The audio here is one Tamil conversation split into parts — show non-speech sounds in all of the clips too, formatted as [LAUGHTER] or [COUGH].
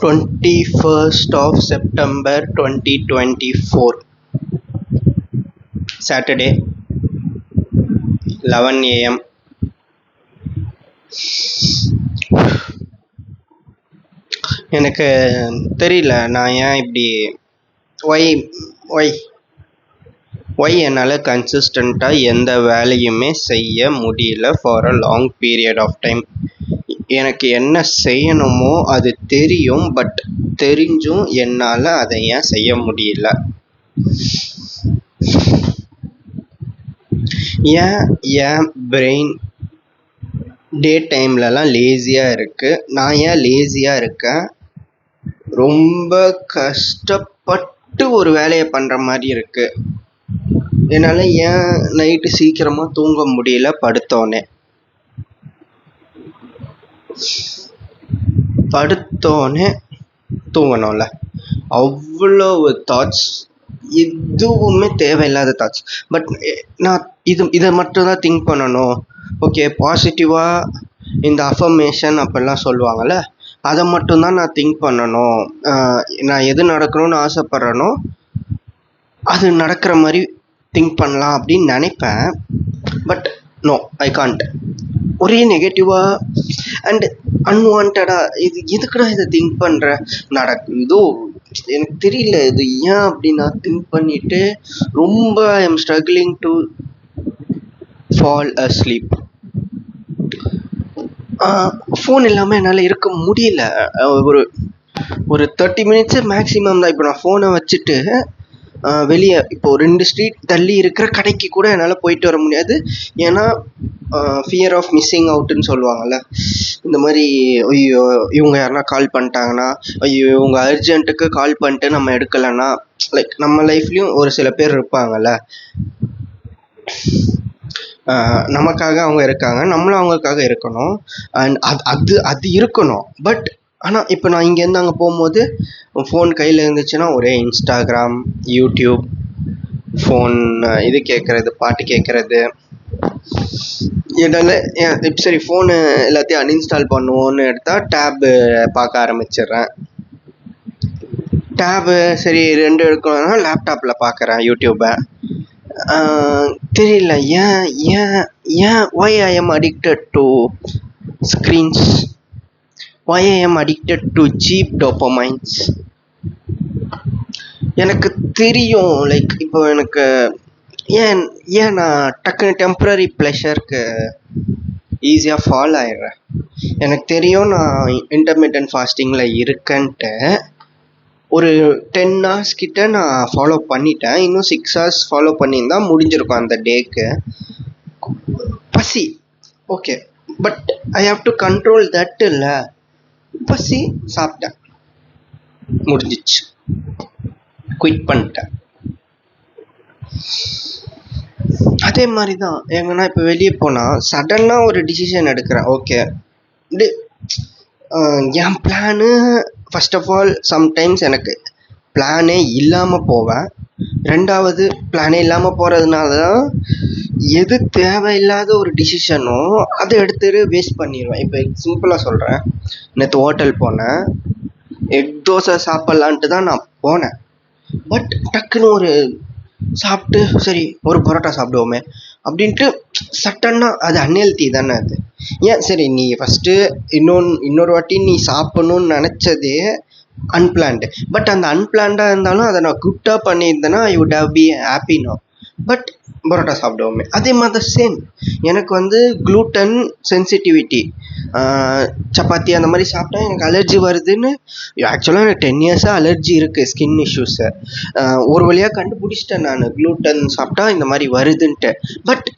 twenty first of September twenty twenty four Saturday eleven AM எனக்கு தெரியல நான் ஏன் இப்படி ஒய் ஒய் ஒய் என்னால் கன்சிஸ்டண்ட்டாக எந்த வேலையுமே செய்ய முடியல for a long period of time எனக்கு என்ன செய்யணுமோ அது தெரியும் பட் தெரிஞ்சும் என்னால் அதை ஏன் செய்ய முடியல? ஏன் ஏன் பிரெயின் டே டைம்லலாம் லேசியாக இருக்குது நான் ஏன் லேசியாக இருக்கேன்? ரொம்ப கஷ்டப்பட்டு ஒரு வேலையை பண்ணுற மாதிரி இருக்குது என்னால் ஏன் நைட்டு சீக்கிரமாக தூங்க முடியல படுத்தோடனே படுத்தோடனே தூங்கணும்ல. அவ்வளவு தாட்ஸ் எதுவுமே தேவையில்லாத தாட்ஸ் பட் நான் இது இதை மட்டும் தான் திங்க் பண்ணணும் ஓகே பாசிட்டிவாக இந்த அஃபர்மேஷன் அப்படிலாம் சொல்லுவாங்கள்ல அதை மட்டும்தான் நான் திங்க் பண்ணணும். ஆஹ் நான் எது நடக்கணும்னு ஆசைப்பட்றேனோ அது நடக்கிற மாதிரி திங்க் பண்ணலாம் அப்படின்னு நினைப்பேன். பட் நோ ஐ காண்ட் ஒரே நெகட்டிவாக அண்ட் அன்வான்டாக இது எதுக்குடா இதை திங்க் பண்ணுற நடக்கு இதோ எனக்கு தெரியல இது ஏன் அப்படின்னா திங்க் பண்ணிட்டு ரொம்ப I am struggling to fall asleep phone இல்லாமல் என்னால் இருக்க முடியல. ஒரு ஒரு தேர்ட்டி மினிட்ஸு மேக்ஸிமம் தான். இப்போ நான் ஃபோனை வச்சுட்டு வெளியே இப்போ ரெண்டு ஸ்ட்ரீட் தள்ளி இருக்கிற கடைக்கு கூட என்னால் போயிட்டு வர முடியாது. ஏன்னா ஃபியர் ஆஃப் மிஸ்ஸிங் அவுட்டுன்னு சொல்லுவாங்கள்ல இந்த மாதிரி ஐயோ இவங்க யாருனா கால் பண்ணிட்டாங்கன்னா ஐயோ இவங்க அர்ஜென்ட்டுக்கு கால் பண்ணிட்டு நம்ம எடுக்கலைன்னா லைக் நம்ம லைஃப்லேயும் ஒரு சில பேர் இருப்பாங்கல்ல. நமக்காக அவங்க இருக்காங்க நம்மளும் அவங்களுக்காக இருக்கணும். அண்ட் அது அது அது இருக்கணும். பட் ஆனால் இப்போ நான் இங்கேருந்து அங்கே போகும்போது ஃபோன் கையில் இருந்துச்சுன்னா ஒரே இன்ஸ்டாகிராம் யூடியூப் ஃபோன் இது கேட்குறது பாட்டு கேட்குறது என்னால் இப்போ சரி ஃபோனு எல்லாத்தையும் அன்இன்ஸ்டால் பண்ணுவோன்னு எடுத்தால் டேபு பார்க்க ஆரம்பிச்சிடுறேன். டேபு சரி ரெண்டு எடுக்கணும்னா லேப்டாப்பில் பார்க்குறேன் யூடியூப்பை தெரியல ஏன் ஏன் ஏன் why I am addicted to screens why I am addicted to cheap dopamines எனக்கு தெரியும் லைக் இப்போ எனக்கு ஏன் ஏன் நான் டக்குன்னு டெம்ப்ரரி ப்ளஷருக்கு ஈஸியாக ஃபால் ஆயிடுறேன்? எனக்கு தெரியும் நான் இன்டர்மீடியன் ஃபாஸ்டிங்கில் இருக்கேன்ட்டு. ஒரு டென் ஹவர்ஸ் கிட்ட நான் ஃபாலோ பண்ணிட்டேன். இன்னும் சிக்ஸ் ஹவர்ஸ் ஃபாலோ பண்ணியிருந்தா முடிஞ்சிருக்கும் அந்த டேக்கு பசி. Okay but I have to control that இல்லை. பசி சாப்பிட்டேன் முடிஞ்சிச்சு குயிட் பண்ணிட்டேன் அதே மாதிரி தான் எங்கன்னா இப்போ வெளியே போனால் சடனாக ஒரு டிசிஷன் எடுக்கிறேன் okay N plan first of all sometimes எனக்கு பிளானே இல்லாமல் போவேன். ரெண்டாவது பிளானே இல்லாமல் போகிறதுனால தான் எது தேவையில்லாத ஒரு டிசிஷனோ அதை எடுத்துட்டு வேஸ்ட் பண்ணிடுவேன் இப்போ சிம்பிளாக சொல்கிறேன் நேற்று ஹோட்டல் போனேன். எக் தோசை சாப்பிட்லான்ட்டு தான் நான் போனேன். பட் டக்குன்னு ஒரு சாப்பிட்டு சரி ஒரு பரோட்டா சாப்பிடுவோமே அப்படின்ட்டு சட்டன்னா அது அன்ஹெல்த்தி தானே அது. ஏன்? சரி நீ ஃபஸ்ட்டு இன்னொன்று இன்னொரு வாட்டி நீ சாப்பிட்ணுன்னு நினச்சதே அன்பிளான்டு பட் அந்த அன்பிளான்டாக இருந்தாலும் அதை நான் குட்டாக பண்ணியிருந்தேன்னா I would have be happy no but parotta சாப்பிடுவோமே. அதே மாதிரி தான் சேம் எனக்கு வந்து க்ளூட்டன் சென்சிட்டிவிட்டி சப்பாத்தி அந்த மாதிரி சாப்பிட்டா எனக்கு அலர்ஜி வருதுன்னு ஆக்சுவலாக எனக்கு டென் இயர்ஸாக அலர்ஜி இருக்குது ஸ்கின் இஷ்யூஸை ஒரு வழியாக கண்டுபிடிச்சிட்டேன் நான். க்ளூட்டன் சாப்பிட்டா இந்த மாதிரி வருதுன்ட்டு. பட்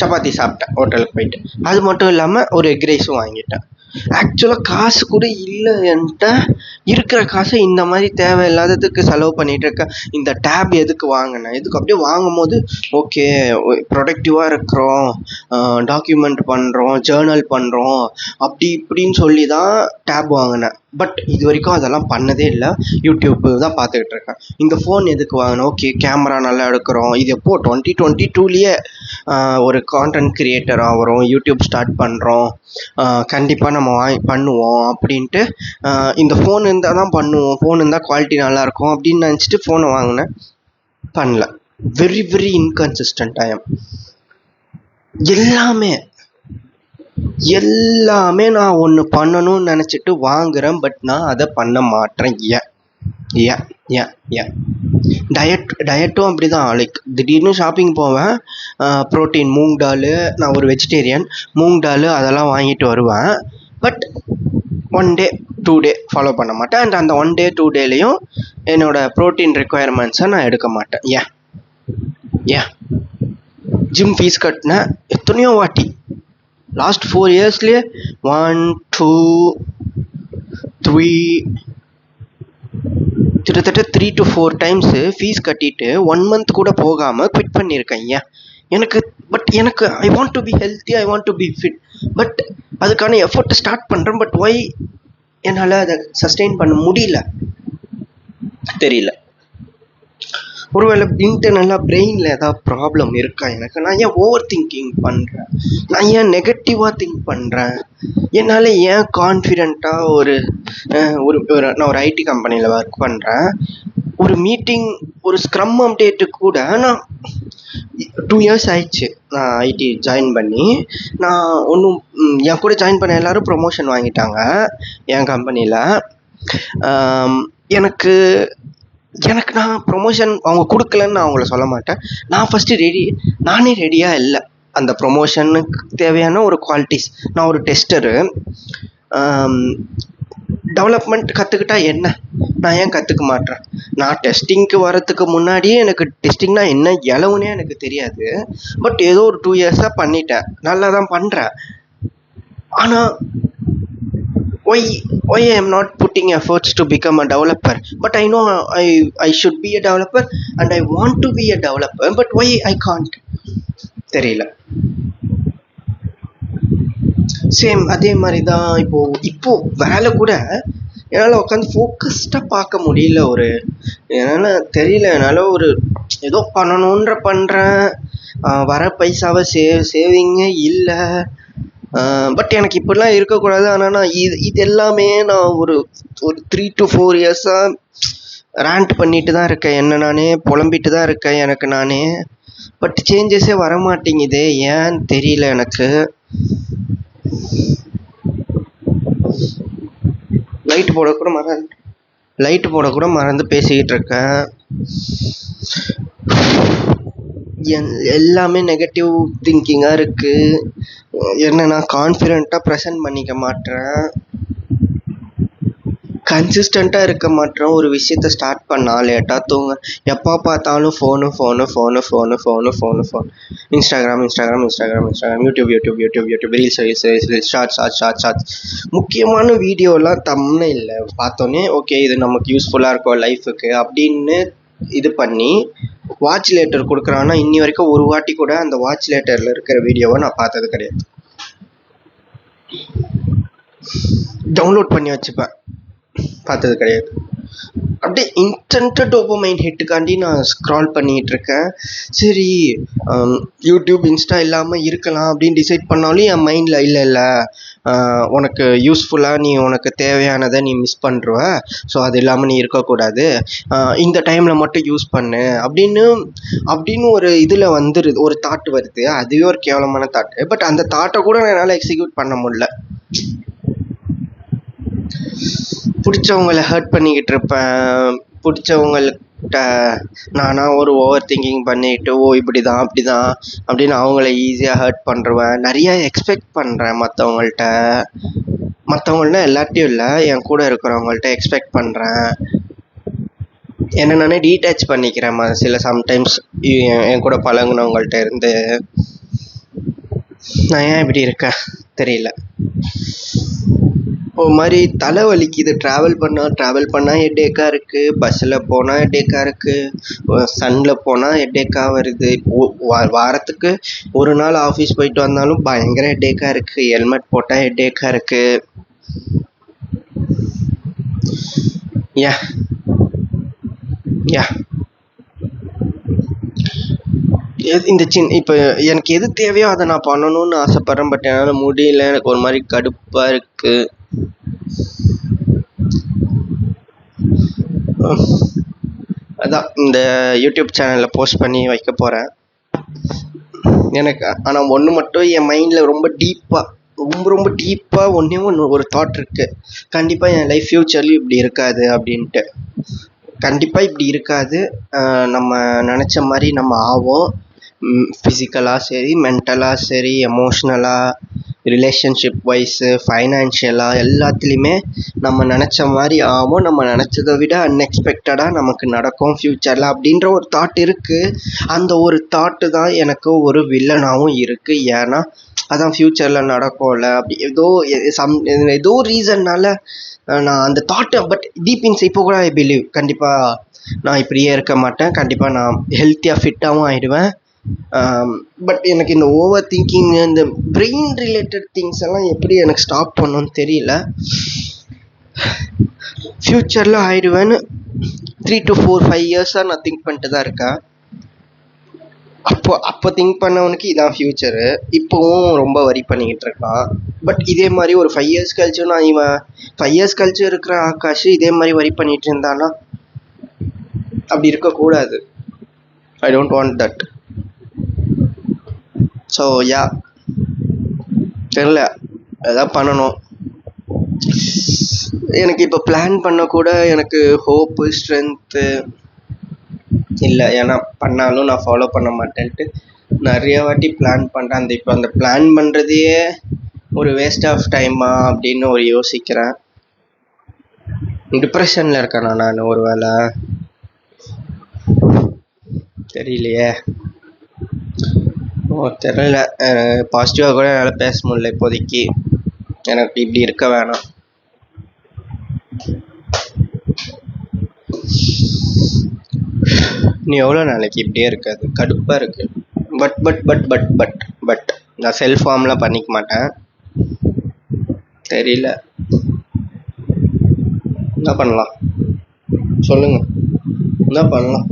சப்பாத்தி சாப்பிட்டேன் ஹோட்டலுக்கு போயிட்டு. அது மட்டும் இல்லாமல் ஒரு எக் ரைஸும் வாங்கிட்டேன். ஆக்சுவலாக காசு கூட இல்லை என்கிட்ட இருக்கிற காசை இந்த மாதிரி தேவையில்லாததுக்கு செலவு பண்ணிகிட்டு இருக்கேன் இந்த டேப் எதுக்கு வாங்கினேன் எதுக்கு அப்படியே வாங்கும்போது ஓகே ப்ரொடக்டிவாக இருக்கிறோம். டாக்குமெண்ட் பண்ணுறோம் ஜேர்னல் பண்ணுறோம் அப்படி இப்படின்னு சொல்லி தான் டேப் வாங்கினேன் பட் இது வரைக்கும் அதெல்லாம் பண்ணதே இல்லை. யூடியூப் தான் பார்த்துக்கிட்டு இருக்கேன். இந்த ஃபோன் எதுக்கு வாங்கினோம்? ஓகே கேமரா நல்லா எடுக்கிறோம். இது எப்போ? டுவெண்ட்டி டுவெண்ட்டி டூலேயே ஒரு கான்டென்ட் கிரியேட்டர் ஆகிறோம் யூடியூப் ஸ்டார்ட் பண்ணுறோம் கண்டிப்பாக நம்ம வாங்கி பண்ணுவோம் அப்படின்ட்டு இந்த ஃபோன் இருந்தால் தான் பண்ணுவோம். ஃபோன் இருந்தால் குவாலிட்டி நல்லாயிருக்கும் அப்படின்னு நினச்சிட்டு ஃபோனை வாங்கினேன். பண்ணல. வெரி வெரி இன்கன்சிஸ்டன்ட் ஐ எல்லாமே எல்லாமே நான் ஒன்று பண்ணணும்னு நினச்சிட்டு வாங்குறேன் பட் நான் அதை பண்ண மாட்டேன். ஏன்? ஏன்? ஏன்? ஏன்? டயட் டயட்டும் அப்படி தான் லைக் திடீர்னு ஷாப்பிங் போவேன் ப்ரோட்டீன் மூங் டால் நான் ஒரு வெஜிடேரியன் மூங் டால் அதெல்லாம் வாங்கிட்டு வருவேன். But one day two day follow பண்ண மாட்டேன். அண்ட் அந்த ஒன் டே டூ டேலையும் என்னோடய ப்ரோட்டீன் ரெக்குயர்மெண்ட்ஸை நான் எடுக்க மாட்டேன். ஏன்? ஏன்? ஜிம் ஃபீஸ் கட்டினேன் எத்தனையோ வாட்டி. லாஸ்ட் ஃபோர் இயர்ஸ்லேயே ஒன் டூ த்ரீ கிட்டத்தட்ட three to four times fees கட்டிட்டு ஒன் மந்த் கூட போகாமல் குவிட் பண்ணியிருக்கேன் ஏன் எனக்கு பட் எனக்கு I want to be healthy I want to be fit but அதுக்கான எஃபர்ட் ஸ்டார்ட் பண்ணுறேன் பட் ஒய் என்னால் அதை சஸ்டெயின் பண்ண முடியல? தெரியல. ஒருவேளை இன்டர்னலாக பிரெயினில் ஏதாவது ப்ராப்ளம் இருக்கா எனக்கு? நான் ஏன் ஓவர் திங்கிங் பண்ணுறேன் நான் ஏன் நெகட்டிவாக திங்க் பண்ணுறேன் என்னால் ஏன் கான்ஃபிடெண்ட்டாக ஒரு ஒரு ஒரு நான் ஒரு ஐடி கம்பெனியில் ஒர்க் பண்ணுறேன் ஒரு மீட்டிங் ஒரு ஸ்க்ரம் அப்டேட்டு கூட நான் டூ இயர்ஸ் ஆயிடுச்சு. நான் ஐடி ஜாயின் பண்ணி நான் ஒன்றும் என் கூட ஜாயின் பண்ண எல்லாரும் ப்ரொமோஷன் வாங்கிட்டாங்க என் கம்பெனியில் எனக்கு எனக்கு நான் ப்ரொமோஷன் அவங்க கொடுக்கலன்னு நான் அவங்கள சொல்ல மாட்டேன். நான் ஃபஸ்ட்டு ரெடி நானே ரெடியாக இல்லை. அந்த ப்ரொமோஷனுக்கு தேவையான ஒரு குவாலிட்டிஸ் நான் ஒரு டெஸ்டரு டெவலப்மெண்ட் கற்றுக்கிட்டா என்ன? நான் ஏன் கற்றுக்க மாட்டேன்? நான் டெஸ்டிங்க்கு வரத்துக்கு முன்னாடியே எனக்கு டெஸ்டிங்னா என்ன இலவுனே எனக்கு தெரியாது. பட் ஏதோ ஒரு டூ இயர்ஸாக பண்ணிட்டேன். நல்லா தான் பண்ணுறேன் ஆனால் why why I am not putting efforts to become a developer but I know I I should be a developer and I want to be a developer but why I can't தெரியல சேம் அதே மாதிரி தான் இப்போ இப்போ வேலை கூட என்னால் உட்காந்து ஃபோக்கஸ்டாக பார்க்க முடியல ஒரு என்னால் தெரியல என்னால் ஒரு ஏதோ பண்ணணுன்ற பண்ணுறேன் வர பைசாவை சேவ் சேவிங்கே இல்லை பட் எனக்கு இப்படிலாம் இருக்கக்கூடாது. ஆனால் நான் இது இது எல்லாமே நான் ஒரு ஒரு த்ரீ டு ஃபோர் இயர்ஸாக ரேண்ட் பண்ணிட்டு தான் இருக்கேன். என்ன நானே புலம்பிட்டு தான் இருக்கேன் எனக்கு நானே. பட் சேஞ்சஸே வர மாட்டேங்குதே ஏன்னு தெரியல எனக்கு. லைட் போட கூட மறந்து லைட் போடக்கூட மறந்து பேசிக்கிட்டு இருக்கேன். என் எல்லாமே நெகட்டிவ் திங்கிங்காக இருக்குது என்னை நான் கான்ஃபிடெண்ட்டாக ப்ரெசென்ட் பண்ணிக்க மாட்டேறேன் கன்சிஸ்டண்ட்டாக இருக்க மாட்டேறேன் ஒரு விஷயத்த ஸ்டார்ட் பண்ணால் லேட்டாக தூங்க. எப்போ பார்த்தாலும் phone phone phone phone phone phone phone Instagram Instagram Instagram Instagram YouTube YouTube YouTube YouTube reels reels reels reels shorts shorts shorts shorts முக்கியமான வீடியோலாம் தம்னே இல்லை பார்த்தோன்னே ஓகே இது நமக்கு யூஸ்ஃபுல்லாக இருக்கும் லைஃபுக்கு அப்படின்னு இது பண்ணி வாட்ச் லேட்டர் கொடுக்குறான்னா இன்னி வரைக்கும் ஒரு வாட்டி கூட அந்த வாட்ச் லேட்டரில் இருக்கிற வீடியோவை நான் பார்த்தது கிடையாது. டவுன்லோட் பண்ணி வச்சுப்பேன். பார்த்தது கிடையாது. அப்படியே இன்ஸ்டன்ட்டு டோபோமைன் ஹிட்டுக்காண்டி நான் ஸ்க்ரால் பண்ணிகிட்டு இருக்கேன். சரி யூடியூப் இன்ஸ்டா இல்லாமல் இருக்கலாம் அப்படின்னு டிசைட் பண்ணாலும் என் மைண்டில் இல்லை இல்லை. உனக்கு யூஸ்ஃபுல்லாக நீ உனக்கு தேவையானதை நீ மிஸ் பண்ணுருவ ஸோ அது இல்லாமல் நீ இருக்கக்கூடாது. இந்த டைமில் மட்டும் யூஸ் பண்ணு. அப்படின்னு அப்படின்னு ஒரு இதில் வந்துடுது ஒரு தாட் வருது. அதுவே ஒரு கேவலமான தாட்டு பட் அந்த தாட்டை கூட என்னால் எக்ஸிக்யூட் பண்ண முடியல. பிடிச்சவங்கள ஹர்ட் பண்ணிக்கிட்டு இருப்பேன். பிடிச்சவங்களுக்கு நானாக ஒரு ஓவர் திங்கிங் பண்ணிட்டு ஓ இப்படி தான் அப்படி தான் அப்படின்னு அவங்கள ஈஸியாக ஹர்ட் பண்ணுருவேன் நிறையா எக்ஸ்பெக்ட் பண்ணுறேன் மற்றவங்கள்ட்ட மற்றவங்கள்ட்ட எல்லாத்தையும் இல்லை என் கூட இருக்கிறவங்கள்ட்ட எக்ஸ்பெக்ட் பண்ணுறேன் என்ன நானே டீட்டேச் பண்ணிக்கிறேன் சில சம்டைம்ஸ் என் கூட பழகுனவங்கள்ட்ட இருந்து. நான் ஏன் இப்படி இருக்கேன்? தெரியல. ஒரு மாதிரி தலை வலிக்குது ட்ராவல் பண்ணால் ட்ராவல் பண்ணால் ஹெட்டேக்காக இருக்குது பஸ்ஸில் போனால் ஹெட்டேக்காக இருக்குது சன்னில் போனால் ஹெட்டேக்காக வருது. வா- வாரத்துக்கு ஒரு நாள் ஆஃபீஸ் போயிட்டு வந்தாலும் பயங்கர ஹெட்டேக்காக இருக்குது ஹெல்மெட் போட்டால் ஹெட்டேக்காக இருக்குது யா யா இந்த சின் இப்போ எனக்கு எது தேவையோ அதை நான் பண்ணணும்னு ஆசைப்பட்றேன். பட் என்னால் முடியல. எனக்கு ஒரு மாதிரி கடுப்பாக இருக்குது அதான் இந்த யூடியூப் சேனலில் போஸ்ட் பண்ணி வைக்க போகிறேன் எனக்கு ஆனால் ஒன்று மட்டும் என் மைண்டில் ரொம்ப டீப்பாக ரொம்ப ரொம்ப டீப்பாக ஒன்றே ஒன்று ஒரு தாட் இருக்குது கண்டிப்பாக என் லைஃப் ஃப்யூச்சர்லேயும் இப்படி இருக்காது அப்படின்ட்டு. கண்டிப்பாக இப்படி இருக்காது. நம்ம நினச்ச மாதிரி நம்ம ஆவோம். ஃபிசிக்கலாக சரி மென்டலாக சரி எமோஷ்னலாக ரிலேஷன்ஷிப் வைஸு ஃபைனான்ஷியலாக எல்லாத்துலேயுமே நம்ம நினச்ச மாதிரி ஆகும். நம்ம நினச்சதை விட அன்எக்ஸ்பெக்டடாக நமக்கு நடக்கும் ஃப்யூச்சரில் அப்படின்ற ஒரு தாட் இருக்குது அந்த ஒரு தாட்டு தான் எனக்கு ஒரு வில்லனாகவும் இருக்குது ஏன்னா அதான் ஃப்யூச்சரில் நடக்கும்ல. அப்படி ஏதோ சம் ஏதோ ரீசன்னால் நான் அந்த தாட்டு பட் டீப் இன்ஸ் இப்போ கூட ஐ பிலீவ் கண்டிப்பாக நான் இப்படியே இருக்க மாட்டேன். கண்டிப்பாக நான் ஹெல்த்தியாக ஃபிட்டாகவும் ஆகிடுவேன் Um, பட் எனக்கு இந்த ஓவர் திங்கிங் இந்த பிரெயின் ரிலேட்டட் திங்ஸ் எல்லாம் எப்படி எனக்கு ஸ்டாப் பண்ணணும்னு தெரியல. ஃப்யூச்சரில் ஆயிடுவேன்னு த்ரீ டு ஃபோர் ஃபைவ் இயர்ஸாக நான் திங்க் பண்ணிட்டு தான் இருக்கேன். அப்போ அப்போ திங்க் பண்ணவனுக்கு இதான் ஃப்யூச்சரு இப்போவும் ரொம்ப வரி பண்ணிக்கிட்டு இருக்கான். பட் இதே மாதிரி ஒரு ஃபைவ் இயர்ஸ் கழிச்சும் நான் இவன் ஃபைவ் இயர்ஸ் கழிச்சு இருக்கிற ஆகாஷ் இதே மாதிரி வரி பண்ணிட்டு இருந்தானா? அப்படி இருக்கக்கூடாது. I don't want that so yeah தெரில எதாவது பண்ணணும். எனக்கு இப்போ பிளான் பண்ண கூட எனக்கு ஹோப்பு ஸ்ட்ரென்த்து இல்லை. ஏன்னா பண்ணாலும் நான் ஃபாலோ பண்ண மாட்டேன்ட்டு நிறைய வாட்டி பிளான் பண்ணுறேன் அந்த இப்போ அந்த பிளான் பண்ணுறதையே ஒரு வேஸ்ட் ஆஃப் டைமா அப்படின்னு ஒரு யோசிக்கிறேன். டிப்ரெஷனில் இருக்கேனா நான் ஒரு வேளை தெரியலையே. தெரில பாசிட்டிவாக கூட என்னால் பேச முடியல இப்போதைக்கு. எனக்கு இப்படி இருக்க வேணாம். நீ எவ்வளோ நாளைக்கு இப்படியே இருக்காது கடுப்பாக இருக்கு. But but but but but but நான் செல்ஃப் ஃபார்ம்லாம் பண்ணிக்க மாட்டேன். தெரியல. என்ன பண்ணலாம்? சொல்லுங்கள் என்ன பண்ணலாம்?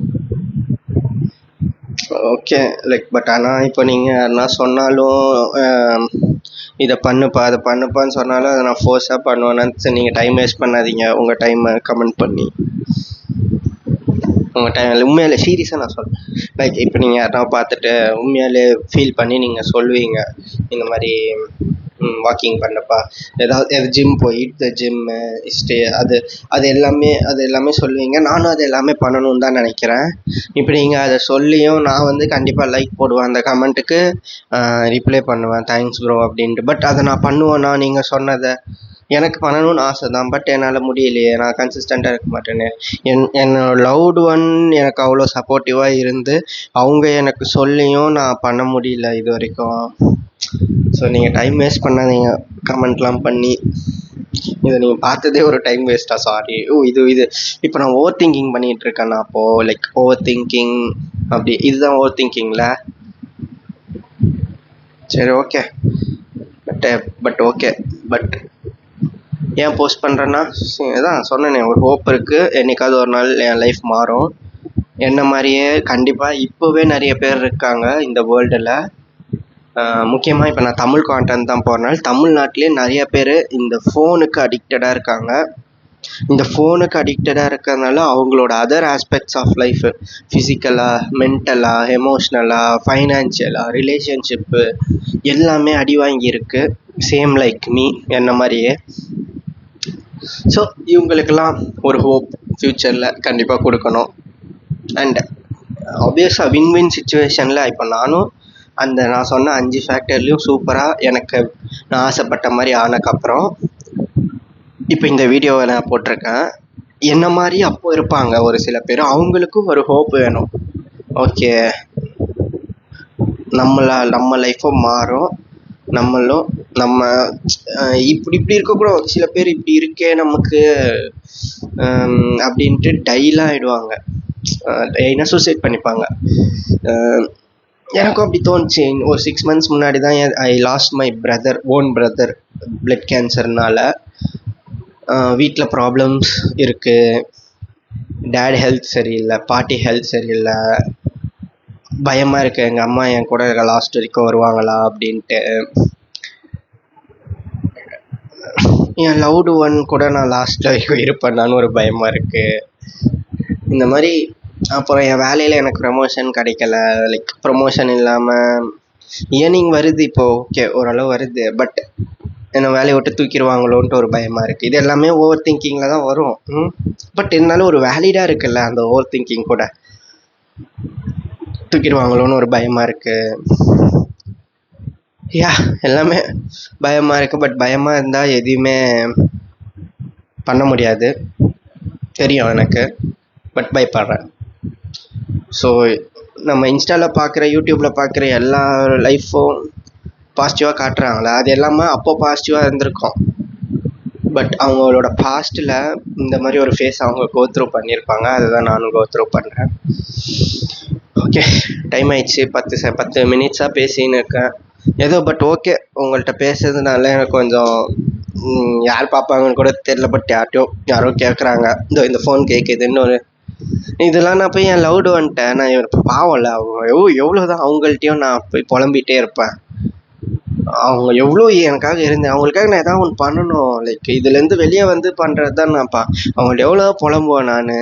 ஓகே லைக் பட் ஆனால் இப்போ நீங்கள் யாருனா சொன்னாலும் இதை பண்ணுப்பா அதை பண்ணுப்பான்னு சொன்னாலும் அதை நான் ஃபோர்ஸாக பண்ணுவேன்னு நீங்கள் டைம் வேஸ்ட் பண்ணாதீங்க. உங்கள் டைமை கமெண்ட் பண்ணி. உங்கள் டைம் உண்மையிலே சீரியஸாக நான் சொல்கிறேன் லைக் இப்போ நீங்கள் யாருனா பார்த்துட்டு உண்மையாலே ஃபீல் பண்ணி நீங்கள் சொல்லுவீங்க இந்த மாதிரி வாக்கிங் பண்ணப்பா. ஏதாவது ஜிம் போய் இந்த ஜிம்மு ஸ்டே அது அது எல்லாமே அது எல்லாமே சொல்லுவீங்க. நானும் அது எல்லாமே பண்ணணும்னு தான் நினைக்கிறேன். இப்படி நீங்கள் அதை சொல்லியும் நான் வந்து கண்டிப்பாக லைக் போடுவேன். அந்த கமெண்ட்டுக்கு ரிப்ளை பண்ணுவேன். தேங்க்ஸ் ப்ரோ அப்படின்ட்டு. பட் அதை நான் பண்ணுவேன்னா நீங்கள் சொன்னதை எனக்கு பண்ணணும்னு ஆசை தான் பட் என்னால் முடியலையே. நான் கன்சிஸ்டண்ட்டாக இருக்க மாட்டேனே. என் என்னோட லவ்டு ஒன் எனக்கு அவ்வளோ சப்போர்ட்டிவாக இருந்து அவங்க எனக்கு சொல்லியும் நான் பண்ண முடியல இது வரைக்கும். ஸோ நீங்கள் டைம் வேஸ்ட் பண்ணாதீங்க. கமெண்ட்லாம் பண்ணி. இதை நீங்கள் பார்த்ததே ஒரு டைம் வேஸ்ட்டாக சாரி ஓ இது இது. இப்போ நான் ஓவர் திங்கிங் பண்ணிகிட்டு இருக்கேன் அப்போது லைக் ஓவர் திங்கிங் அப்படி. இதுதான் ஓவர் திங்கிங்கில் சரி okay but but okay but ஏன் போஸ்ட் பண்ணுறேன்னா இதான் சொன்னேனே ஒரு ஹோப் இருக்குது என்னைக்காவது ஒரு நாள் என் லைஃப் மாறும். என்ன மாதிரியே கண்டிப்பாக இப்போவே நிறைய பேர் இருக்காங்க இந்த வேர்ல்டில் முக்கியமாக இப்போ நான் தமிழ் கான்டென்ட் தான் போகிறனால தமிழ்நாட்டிலே நிறைய பேர் இந்த ஃபோனுக்கு அடிக்டடாக இருக்காங்க. இந்த ஃபோனுக்கு அடிக்டடாக இருக்கிறதுனால அவங்களோட அதர் ஆஸ்பெக்ட்ஸ் ஆஃப் லைஃபு ஃபிசிக்கலாக மென்டலாக எமோஷ்னலாக ஃபைனான்ஷியலாக ரிலேஷன்ஷிப்பு எல்லாமே அடி வாங்கியிருக்கு. சேம் லைக் மீ என்ன மாதிரியே. ஸோ இவங்களுக்கெல்லாம் ஒரு ஹோப் ஃப்யூச்சரில் கண்டிப்பாக கொடுக்கணும். அண்ட் ஆப்வியஸாக வின் வின் சுச்சுவேஷனில் இப்போ நானும் அந்த நான் சொன்ன அஞ்சு ஃபேக்டர்லேயும் சூப்பராக எனக்கு நான் ஆசைப்பட்ட மாதிரி ஆனக்கப்புறம் இப்போ இந்த வீடியோவை நான் போட்டிருக்கேன். என்ன மாதிரி அப்போ இருப்பாங்க ஒரு சில பேர்? அவங்களுக்கும் ஒரு ஹோப் வேணும். ஓகே நம்மளை நம்ம லைஃப்பும் மாறும். நம்மளும் நம்ம இப்படி இப்படி இருக்கக்கூடாது சில பேர் இப்படி இருக்கே நமக்கு அப்படின்ட்டு டைலாக ஆகிடுவாங்க என்ன சூசைட் பண்ணிப்பாங்க? எனக்கும் அப்படி தோணுச்சு. ஒரு சிக்ஸ் மந்த்ஸ் முன்னாடி தான் I lost my brother own brother blood கேன்சர்னால வீட்டில் ப்ராப்ளம்ஸ் இருக்குது டேட் ஹெல்த் சரியில்லை பாட்டி ஹெல்த் சரியில்லை. பயமாக இருக்குது எங்கள் அம்மா என் கூட லாஸ்ட் வரைக்கும் வருவாங்களா அப்படின்ட்டு. என் லவ்டு ஒன் கூட நான் லாஸ்ட் வரைக்கும் இருப்பேனான்னு ஒரு பயமாக இருக்குது இந்த மாதிரி அப்புறம் என் வேலையில் எனக்கு ப்ரமோஷன் கிடைக்கல. லைக் ப்ரமோஷன் இல்லாமல் ஏர்னிங் வருது இப்போது ஓகே ஓரளவு வருது. பட் என்னை வேலையை விட்டு தூக்கிடுவாங்களோன்ட்டு ஒரு பயமாக இருக்குது இது எல்லாமே ஓவர் திங்கிங்கில் தான் வரும். பட் இருந்தாலும் ஒரு வேலிடாக இருக்குல்ல அந்த ஓவர் திங்கிங் கூட. தூக்கிடுவாங்களோன்னு ஒரு பயமாக இருக்குது யா எல்லாமே பயமாக இருக்குது பட் பயமாக இருந்தால் எதையுமே பண்ண முடியாது. தெரியும் எனக்கு. பட் பயப்படுறேன். ஸோ நம்ம இன்ஸ்டாவில் பார்க்குற யூடியூப்பில் பார்க்குற எல்லா லைஃப்பும் பாசிட்டிவாக காட்டுறாங்களே அது எல்லாமே அப்போ பாசிட்டிவாக இருந்திருக்கும். பட் அவங்களோட பாஸ்ட்டில் இந்த மாதிரி ஒரு ஃபேஸ் அவங்க கோத்ரூ பண்ணியிருப்பாங்க. அதை தான் நானும் கோத்ரூ பண்ணுறேன் ஓகே டைம் ஆயிடுச்சு. பத்து செ பத்து மினிட்ஸாக பேசின்னு இருக்கேன். ஏதோ பட் ஓகே உங்கள்கிட்ட பேசுறதுனால எனக்கு கொஞ்சம் யார் பார்ப்பாங்கன்னு கூட தெரில பட் யார்ட்டையோ யாரோ கேட்குறாங்க இந்த இந்த ஃபோன் கேட்குதுன்னு ஒரு இதெல்லாம் நான் போய் என் லவ்டு வந்துட்டேன் நான் இப்போ பாவம்ல அவங்க எவ்வளோ எவ்வளோ தான் அவங்கள்ட்டையும் நான் போய் புலம்பிகிட்டே இருப்பேன். அவங்க எவ்வளோ எனக்காக இருந்து அவங்களுக்காக நான் ஏதாவது ஒன்று பண்ணணும். லைக் இதுலேருந்து வெளியே வந்து பண்ணுறது தான் நான் பா அவங்கள்ட்ட எவ்வளோ புலம்புவேன் நான்.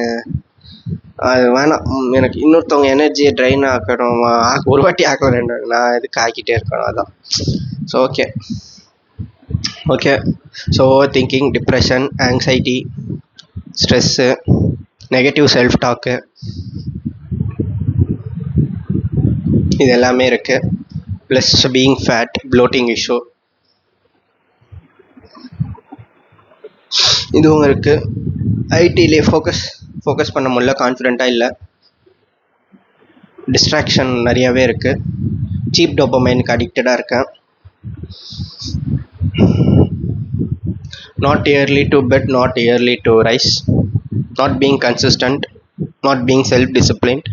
அது வேணாம். எனக்கு இன்னொருத்தவங்க எனர்ஜியை ட்ரைன் ஆக்கணும். ஒரு வாட்டி ஆக்கல ரெண்டு நான் இதுக்கு ஆக்கிட்டே இருக்கணும்? அதான். So okay okay so over thinking depression anxiety stress negative self talk இது எல்லாமே இருக்குது plus being fat bloating issue இதுவும் இருக்குது ஐடிலே ஃபோக்கஸ் ஃபோக்கஸ் பண்ண முடியல கான்ஃபிடெண்ட்டாக இல்லை. டிஸ்ட்ராக்ஷன் நிறையாவே இருக்குது சீப் டோப்பமைனுக்கு அடிக்டடாக இருக்கேன். Not early to bed not early to rise not being consistent not being self disciplined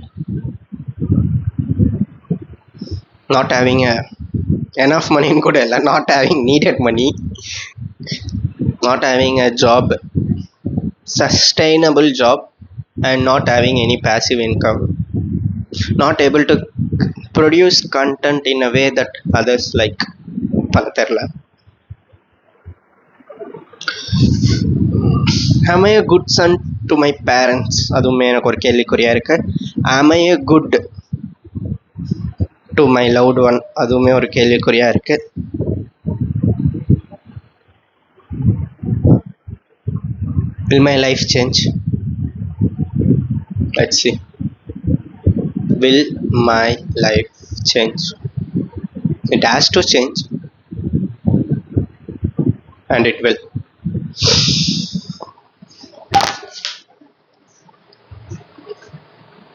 not having a enough மணின்னு கூட இல்லை [LAUGHS] not having needed money not having a job sustainable job and not having any passive income not able to produce content in a way that others like பண்ண தெரில am I a good son to my parents அதுவுமே எனக்கு ஒரு கேள்விக்குறியாக இருக்கு am I a good to my loved one அதுவுமே ஒரு கேள்விக்குறியாக இருக்கு will my life change let's see will my life change it has to change and it will